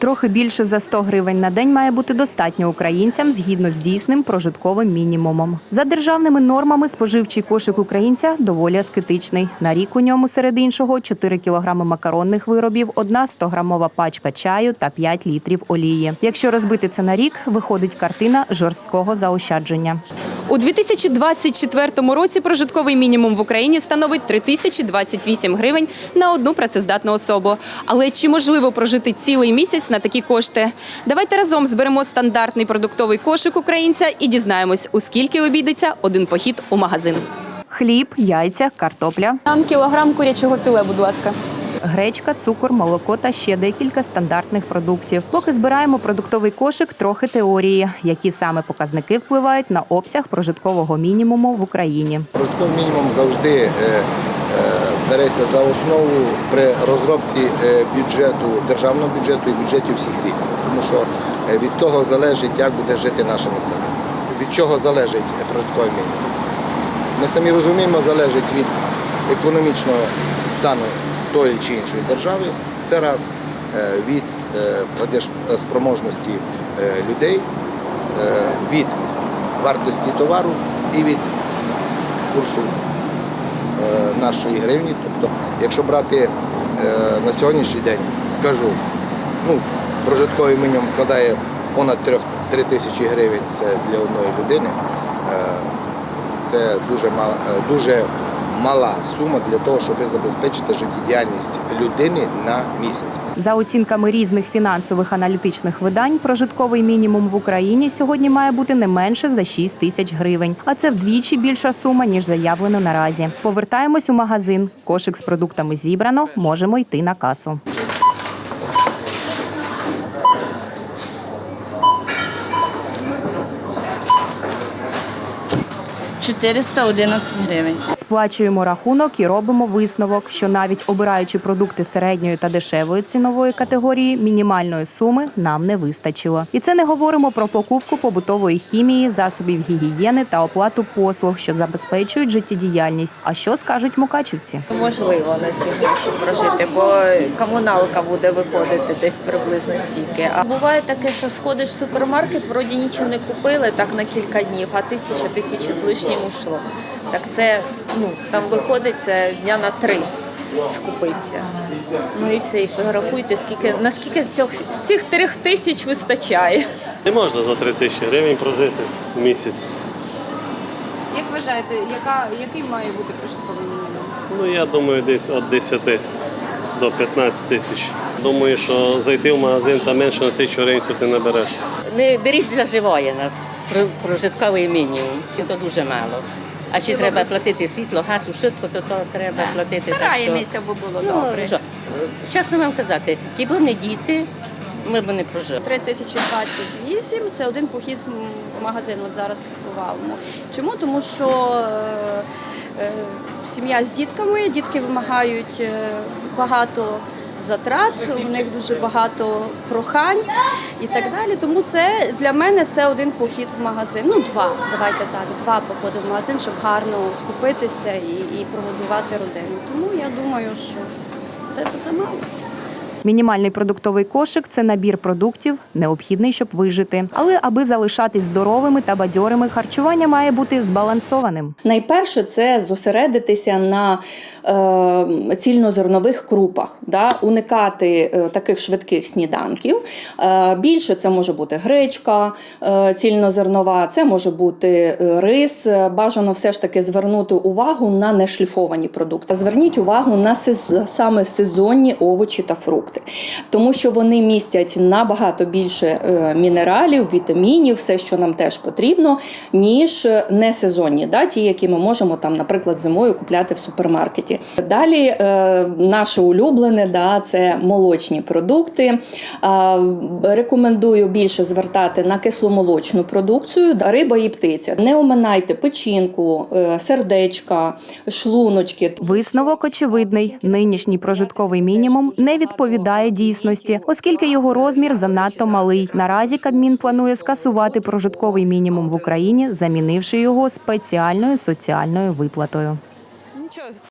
Трохи більше за 100 гривень на день має бути достатньо українцям згідно з дійсним прожитковим мінімумом. За державними нормами споживчий кошик українця доволі аскетичний. На рік у ньому серед іншого 4 кілограми макаронних виробів, одна 100-грамова пачка чаю та 5 літрів олії. Якщо розбити це на рік, виходить картина жорсткого заощадження. У 2024 році прожитковий мінімум в Україні становить 3028 гривень на одну працездатну особу. Але чи можливо прожити цілий місяць на такі кошти? Давайте разом зберемо стандартний продуктовий кошик українця і дізнаємось, у скільки обійдеться один похід у магазин. Хліб, яйця, картопля, Там кілограм курячого філе, будь ласка. Гречка, цукор, молоко та ще декілька стандартних продуктів. Поки збираємо продуктовий кошик, трохи теорії, які саме показники впливають на обсяг прожиткового мінімуму в Україні. Прожитковий мінімум завжди е, е, береться за основу при розробці е, бюджету, державного бюджету і бюджетів всіх рівнів. Тому що від того залежить, як буде жити наше населення. Від чого залежить прожитковий мінімум? Ми самі розуміємо, залежить від економічного стану тої чи іншої держави. Це раз е, від е, е, людей, е, від вартості товару і від курсу нашої гривні. Тобто, якщо брати на сьогоднішній день, скажу, ну, прожитковий мінімум складає понад 3, 3 тисячі гривень, це для одної людини. Це дуже мала, е, дуже мала сума для того, щоб забезпечити життєдіяльність людини на місяць. За оцінками різних фінансових аналітичних видань, прожитковий мінімум в Україні сьогодні має бути не менше за 6 тисяч гривень. А це вдвічі більша сума ніж заявлено наразі. Повертаємось у магазин. Кошик з продуктами зібрано. Можемо йти на касу. – 411 гривень. Сплачуємо рахунок і робимо висновок, що навіть обираючи продукти середньої та дешевої цінової категорії, мінімальної суми нам не вистачило. І це не говоримо про покупку побутової хімії, засобів гігієни та оплату послуг, що забезпечують життєдіяльність. А що скажуть мукачівці? Можливо на ці гроші прожити, бо комуналка буде виходити десь приблизно стільки. А буває таке, що сходиш в супермаркет, вроді нічого не купили так на кілька днів, а тисяча тисяча з лишнім ушло. Так це ну там виходить це дня на три скупиться. Ну і все, і порахуйте, скільки наскільки цих цих трьох тисяч вистачає. Не можна за 3 тисячі гривень прожити в місяць. Як вважаєте, яка який має бути прожитковий мінімум? Ну я думаю, десь від 10 до 15 тисяч. Думаю, що зайти в магазин та менше на тисячу гривень тут не набереш. Не беріть за живое нас про- прожитковий мінімум. Це дуже мало. А ще треба платити світло, газ, швидко, то, то треба платити. Стараємося, так бо було що, добре. ну, що, чесно вам казати, якби не діти, ми б не прожили. 3028 – це один похід в магазин. От зараз бувалому. Чому? Тому що е, е, сім'я з дітками, дітки вимагають е, багато затрат, у них дуже багато прохань і так далі. Тому це для мене це один похід в магазин. Ну, два, давайте так, два походи в магазин, щоб гарно скупитися і, і прогодувати родину. Тому я думаю, що це замало. Мінімальний продуктовий кошик це набір продуктів, необхідний, щоб вижити. Але аби залишатись здоровими та бадьорими, харчування має бути збалансованим. Найперше це зосередитися на е, цільнозернових крупах, да, уникати е, таких швидких сніданків. Е, більше це може бути гречка е, цільнозернова, це може бути е, рис. Бажано все ж таки звернути увагу на нешліфовані продукти. Зверніть увагу на сез- саме сезонні овочі та фрукти, тому що вони містять набагато більше е, мінералів, вітамінів, все, що нам теж потрібно, ніж несезонні, да, ті, які ми можемо там, наприклад, зимою купляти в супермаркеті. Далі е, наше улюблене, да, це молочні продукти. Е, рекомендую більше звертати на кисломолочну продукцію, да, риба і птиця. Не оминайте печінку, е, сердечка, шлуночки. Висновок очевидний: нинішній прожитковий мінімум не відповідає дійсності, оскільки його розмір занадто малий. Наразі Кабмін планує скасувати прожитковий мінімум в Україні, замінивши його спеціальною соціальною виплатою.